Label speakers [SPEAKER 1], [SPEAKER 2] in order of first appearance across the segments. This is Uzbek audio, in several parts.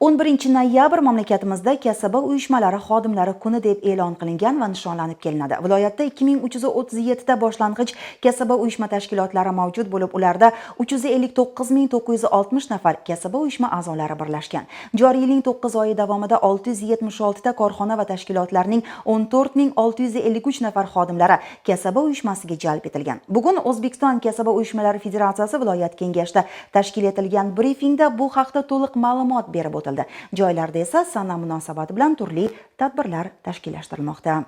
[SPEAKER 1] 11 noyabr mamlakatimizda kasaba uyushmalari xodimlari kuni deb e'lon qilingan va nishonlanib kelinadi. Viloyatda 2337 ta boshlang'ich kasaba uyushma tashkilotlari mavjud bo'lib, ularda 359960 nafar kasaba uyushma a'zolari birlashgan. Joriy yilning 9 oyi davomida 676 ta korxona va tashkilotlarning 14653 nafar xodimlari kasaba uyushmasiga jalb etilgan. Bugun O'zbekiston kasaba uyushmalari federatsiyasi viloyat kengashida tashkil etilgan brifingda bu haqda to'liq ma'lumot berib o'tildi. Joylarda esa sana munosabati bilan turli tadbirlar tashkillashtirilmoqda.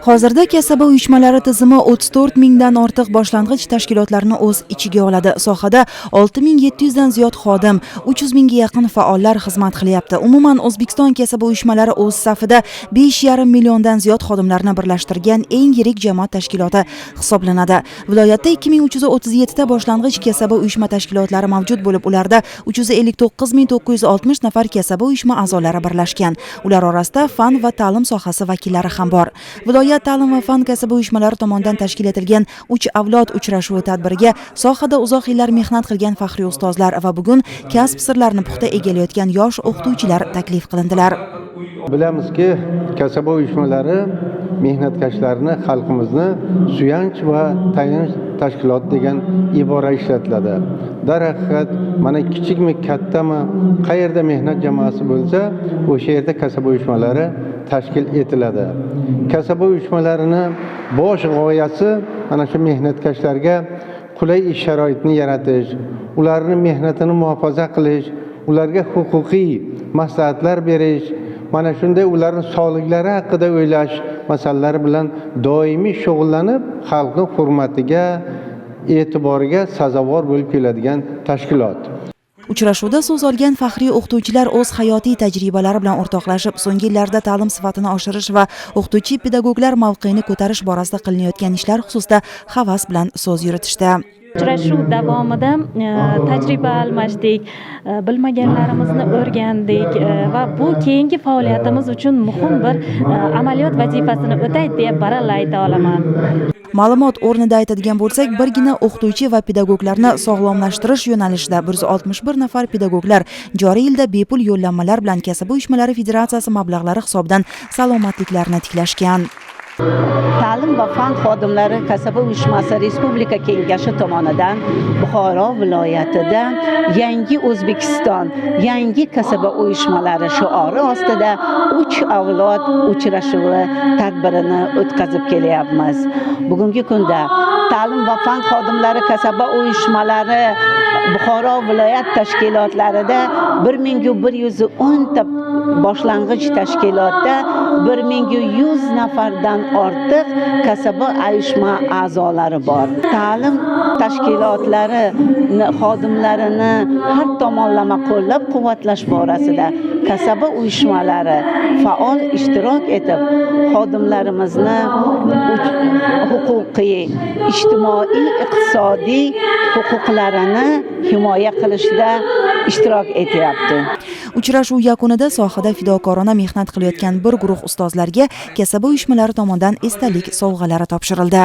[SPEAKER 1] Hozirda kasaba uyushmalari tizimi 34 mingdan ortiq boshlang'ich tashkilotlarni o'z ichiga oladi. Sohada 6700 dan ziyod xodim, 300 mingga yaqin faollar xizmat qilyapti. Umuman O'zbekiston kasaba uyushmalari o'z safida 5,5 milliondan ziyod xodimlarni birlashtirgan eng yirik jamoat tashkiloti hisoblanadi. Viloyatda 2337 ta boshlang'ich kasaba uyushma tashkilotlari mavjud bo'lib, ularda 359960 nafar kasaba uyushma a'zolari birlashgan. Ular orasida fan va ta'lim sohasi vakillari ham bor. Viloyat ta'lim va fan kasbi uyushmalari tomonidan tashkil etilgan uch avlod uchrashuvi tadbiriga sohada uzoq yillar mehnat qilgan faxriy ustozlar va bugun kasb sirlarini puxta egallayotgan yosh o'qituvchilar taklif qilindilar.
[SPEAKER 2] Bilamizki, kasaba uyushmalari mehnatkashlarni xalqimizni suyanch va tayanch tashkilot degan ibora ishlatiladi. Darhaqiqat mana kichikmi, kattami, qayerda mehnat jamoasi bo'lsa, o'sha yerda kasaba uyushmalari tashkil etiladi. Kasaba uyushmalarini bosh g'oyasi mana shu mehnatkashlarga qulay ish sharoitini yaratish, ularni mehnatini muhofaza qilish, ularga huquqiy maslahatlar berish, mana shunday ularni sog'liklari haqida o'ylash masalalari bilan doimiy shug'ullanib, xalqning hurmatiga, e'tiboriga sazovor bo'lib keladigan tashkilot.
[SPEAKER 1] Uchrashuvda so'z olgan faxriy o'qituvchilar o'z hayotiy tajribalari bilan o'rtoqlashib, so'nggi yillarda ta'lim sifatini oshirish va o'qituvchi pedagoglar mavqeini ko'tarish borasida qilinayotgan ishlar xususida havas bilan so'z yuritishdi.
[SPEAKER 3] Uchrashuv davomida e, tajriba almashdik, e, bilmaganlarimizni o'rgandik e, va bu keyingi faoliyatimiz uchun muhim bir amaliyot vazifasini o'taydi deb baralla ayta olaman.
[SPEAKER 1] Ma'lumot o'rnida aytadigan bo'lsak, birgina o'qituvchi va pedagoglarni sog'lomlashtirish yo'nalishida 161 nafar pedagoglar joriy yilda bepul yo'llanmalar bilan kasaba uyushmalari federatsiyasi mablag'lari hisobidan salomatliklarini tiklashgan.
[SPEAKER 4] Ta'lim va fan xodimlari kasaba uyushmasi respublika kengashi tomonidan buxoro viloyatida yangi o'zbekiston yangi kasaba uyushmalari shiori ostida uch avlod uchrashuvi tadbirini o'tkazib kelyapmiz. Bugungi kunda ta'lim va fan xodimlari kasaba uyushmalari buxoro viloyat tashkilotlarida bir mingu bir yuz o'nta boshlang'ich tashkilotda bir mingu yuz nafardan ortiq kasaba uyushma a'zolari bor. Ta'lim tashkilotlari xodimlarini har tomonlama qo'llab quvvatlash borasida kasaba uyushmalari faol ishtirok etib xodimlarimizni huquqiy ijtimoiy iqtisodiy huquqlarini himoya qilishda ishtirok etyapti.
[SPEAKER 1] Uchrashuv yakunida sohada fidokorona mehnat qilayotgan bir guruh ustozlarga kasaba uyushmalari tomonidan esdalik sovg'alari topshirildi.